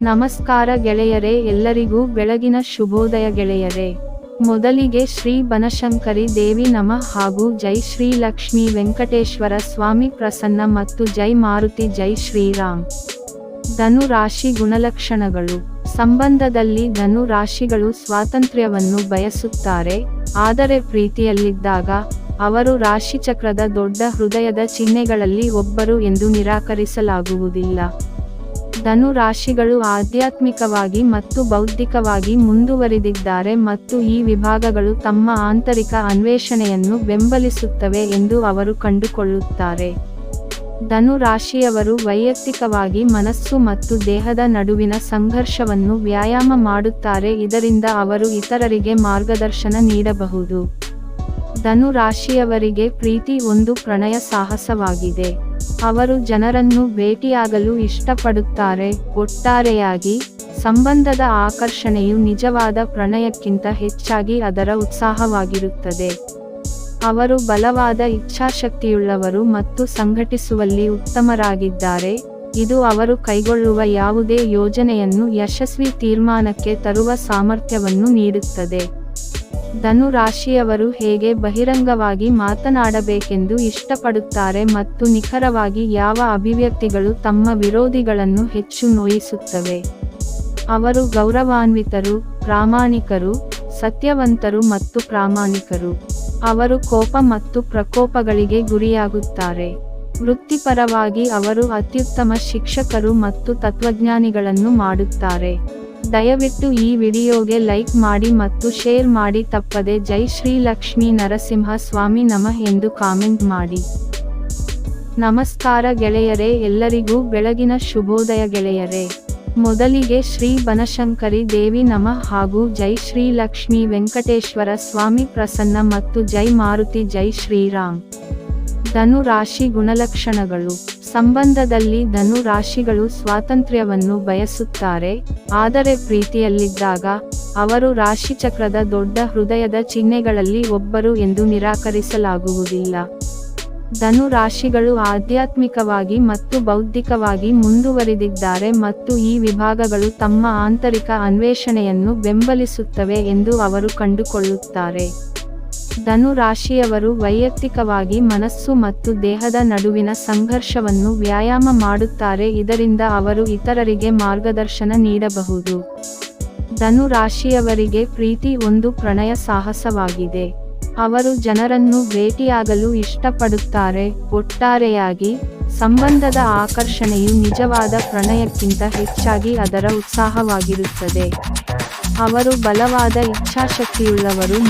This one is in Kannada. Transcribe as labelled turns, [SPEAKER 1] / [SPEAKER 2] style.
[SPEAKER 1] ನಮಸ್ಕಾರ ಗೆಳೆಯರೇ, ಎಲ್ಲರಿಗೂ ಬೆಳಗಿನ ಶುಭೋದಯ ಗೆಳೆಯರೇ. ಮೊದಲಿಗೆ ಶ್ರೀ ಬನಶಂಕರಿ ದೇವಿ ನಮಃ ಹಾಗೂ ಜೈ ಶ್ರೀ ಲಕ್ಷ್ಮೀ ವೆಂಕಟೇಶ್ವರ ಸ್ವಾಮಿ ಪ್ರಸನ್ನ ಮತ್ತು ಜೈ ಮಾರುತಿ, ಜೈ ಶ್ರೀರಾಮ್. ಧನು ರಾಶಿ ಗುಣಲಕ್ಷಣಗಳು. ಸಂಬಂಧದಲ್ಲಿ ಧನು ರಾಶಿಗಳು ಸ್ವಾತಂತ್ರ್ಯವನ್ನು ಬಯಸುತ್ತಾರೆ. ಆದರೆ ಪ್ರೀತಿಯಲ್ಲಿದ್ದಾಗ ಅವರು ರಾಶಿಚಕ್ರದ ದೊಡ್ಡ ಹೃದಯದ ಚಿಹ್ನೆಗಳಲ್ಲಿ ಒಬ್ಬರು ಎಂದು ನಿರಾಕರಿಸಲಾಗುವುದಿಲ್ಲ. ಧನು ರಾಶಿಗಳು ಆಧ್ಯಾತ್ಮಿಕವಾಗಿ ಮತ್ತು ಬೌದ್ಧಿಕವಾಗಿ ಮುಂದುವರಿದಿದ್ದಾರೆ ಮತ್ತು ಈ ವಿಭಾಗಗಳು ತಮ್ಮ ಆಂತರಿಕ ಅನ್ವೇಷಣೆಯನ್ನು ಬೆಂಬಲಿಸುತ್ತವೆ ಎಂದು ಅವರು ಕಂಡುಕೊಳ್ಳುತ್ತಾರೆ. ಧನು ರಾಶಿಯವರು ವೈಯಕ್ತಿಕವಾಗಿ ಮನಸ್ಸು ಮತ್ತು ದೇಹದ ನಡುವಿನ ಸಂಘರ್ಷವನ್ನು ವ್ಯಾಯಾಮ ಮಾಡುತ್ತಾರೆ, ಇದರಿಂದ ಅವರು ಇತರರಿಗೆ ಮಾರ್ಗದರ್ಶನ ನೀಡಬಹುದು. ಧನು ರಾಶಿಯವರಿಗೆ ಪ್ರೀತಿ ಒಂದು ಪ್ರಣಯ ಸಾಹಸವಾಗಿದೆ. ಅವರು ಜನರನ್ನು ಭೇಟಿಯಾಗಲು ಇಷ್ಟಪಡುತ್ತಾರೆ. ಒಟ್ಟಾರೆಯಾಗಿ, ಸಂಬಂಧದ ಆಕರ್ಷಣೆಯು ನಿಜವಾದ ಪ್ರಣಯಕ್ಕಿಂತ ಹೆಚ್ಚಾಗಿ ಅದರ ಉತ್ಸಾಹವಾಗಿರುತ್ತದೆ. ಅವರು ಬಲವಾದ ಇಚ್ಛಾಶಕ್ತಿಯುಳ್ಳವರು ಮತ್ತು ಸಂಘಟಿಸುವಲ್ಲಿ ಉತ್ತಮರಾಗಿದ್ದಾರೆ. ಇದು ಅವರು ಕೈಗೊಳ್ಳುವ ಯಾವುದೇ ಯೋಜನೆಯನ್ನು ಯಶಸ್ವಿ ತೀರ್ಮಾನಕ್ಕೆ ತರುವ ಸಾಮರ್ಥ್ಯವನ್ನು ನೀಡುತ್ತದೆ. ಧನು ರಾಶಿಯವರು ಹೇಗೆ ಬಹಿರಂಗವಾಗಿ ಮಾತನಾಡಬೇಕೆಂದು ಇಷ್ಟಪಡುತ್ತಾರೆ ಮತ್ತು ನಿಖರವಾಗಿ ಯಾವ ಅಭಿವ್ಯಕ್ತಿಗಳು ತಮ್ಮ ವಿರೋಧಿಗಳನ್ನು ಹೆಚ್ಚು ನೋಯಿಸುತ್ತವೆ. ಅವರು ಗೌರವಾನ್ವಿತರು, ಪ್ರಾಮಾಣಿಕರು, ಸತ್ಯವಂತರು ಮತ್ತು ಪ್ರಾಮಾಣಿಕರು. ಅವರು ಕೋಪ ಮತ್ತು ಪ್ರಕೋಪಗಳಿಗೆ ಗುರಿಯಾಗುತ್ತಾರೆ. ವೃತ್ತಿಪರವಾಗಿ ಅವರು ಅತ್ಯುತ್ತಮ ಶಿಕ್ಷಕರು ಮತ್ತು ತತ್ವಜ್ಞಾನಿಗಳನ್ನು ಮಾಡುತ್ತಾರೆ. ದಯವಿಟ್ಟು ಈ ವಿಡಿಯೋಗೆ ಲೈಕ್ ಮಾಡಿ ಮತ್ತು ಶೇರ್ ಮಾಡಿ ತಪ್ಪದೆ ಜೈ ಶ್ರೀ ಲಕ್ಷ್ಮೀ ನರಸಿಂಹ ಸ್ವಾಮಿ ನಮಃ ಎಂದು ಕಾಮೆಂಟ್ ಮಾಡಿ. ನಮಸ್ಕಾರ ಗೆಳೆಯರೇ, ಎಲ್ಲರಿಗೂ ಬೆಳಗಿನ ಶುಭೋದಯ ಗೆಳೆಯರೇ. ಮೊದಲಿಗೆ ಶ್ರೀ ಬನಶಂಕರಿ ದೇವಿ ನಮಃ ಹಾಗೂ ಜೈ ಶ್ರೀ ಲಕ್ಷ್ಮೀ ವೆಂಕಟೇಶ್ವರ ಸ್ವಾಮಿ ಪ್ರಸನ್ನ ಮತ್ತು ಜೈ ಮಾರುತಿ, ಜೈ ಶ್ರೀರಾಮ್. ಧನು ರಾಶಿ ಗುಣಲಕ್ಷಣಗಳು. ಸಂಬಂಧದಲ್ಲಿ ಧನು ರಾಶಿಗಳು ಸ್ವಾತಂತ್ರ್ಯವನ್ನು ಬಯಸುತ್ತಾರೆ, ಆದರೆ ಪ್ರೀತಿಯಲ್ಲಿದ್ದಾಗ, ಅವರು ರಾಶಿಚಕ್ರದ ದೊಡ್ಡ ಹೃದಯದ ಚಿಹ್ನೆಗಳಲ್ಲಿ ಒಬ್ಬರು ಎಂದು ನಿರಾಕರಿಸಲಾಗುವುದಿಲ್ಲ. ಧನು ರಾಶಿಗಳು ಆಧ್ಯಾತ್ಮಿಕವಾಗಿ ಮತ್ತು ಬೌದ್ಧಿಕವಾಗಿ ಮುಂದುವರಿದಿದ್ದಾರೆ ಮತ್ತು ಈ ವಿಭಾಗಗಳು ತಮ್ಮ ಆಂತರಿಕ ಅನ್ವೇಷಣೆಯನ್ನು ಬೆಂಬಲಿಸುತ್ತವೆ ಎಂದು ಅವರು ಕಂಡುಕೊಳ್ಳುತ್ತಾರೆ. ಧನು ರಾಶಿಯವರು ವೈಯಕ್ತಿಕವಾಗಿ ಮನಸ್ಸು ಮತ್ತು ದೇಹದ ನಡುವಿನ ಸಂಘರ್ಷವನ್ನು ವ್ಯಾಯಾಮ ಮಾಡುತ್ತಾರೆ. ಇದರಿಂದ ಅವರು ಇತರರಿಗೆ ಮಾರ್ಗದರ್ಶನ ನೀಡಬಹುದು. ಧನು ರಾಶಿಯವರಿಗೆ ಪ್ರೀತಿ ಒಂದು ಪ್ರಣಯ ಸಾಹಸವಾಗಿದೆ. ಅವರು ಜನರನ್ನು ಭೇಟಿಯಾಗಲು ಇಷ್ಟಪಡುತ್ತಾರೆ. ಒಟ್ಟಾರೆಯಾಗಿ ಸಂಬಂಧದ ಆಕರ್ಷಣೆಯು ನಿಜವಾದ ಪ್ರಣಯಕ್ಕಿಂತ ಹೆಚ್ಚಾಗಿ ಅದರ ಉತ್ಸಾಹವಾಗಿರುತ್ತದೆ. ಅವರು ಬಲವಾದ ಇಚ್ಛಾಶಕ್ತಿಯುಳ್ಳವರು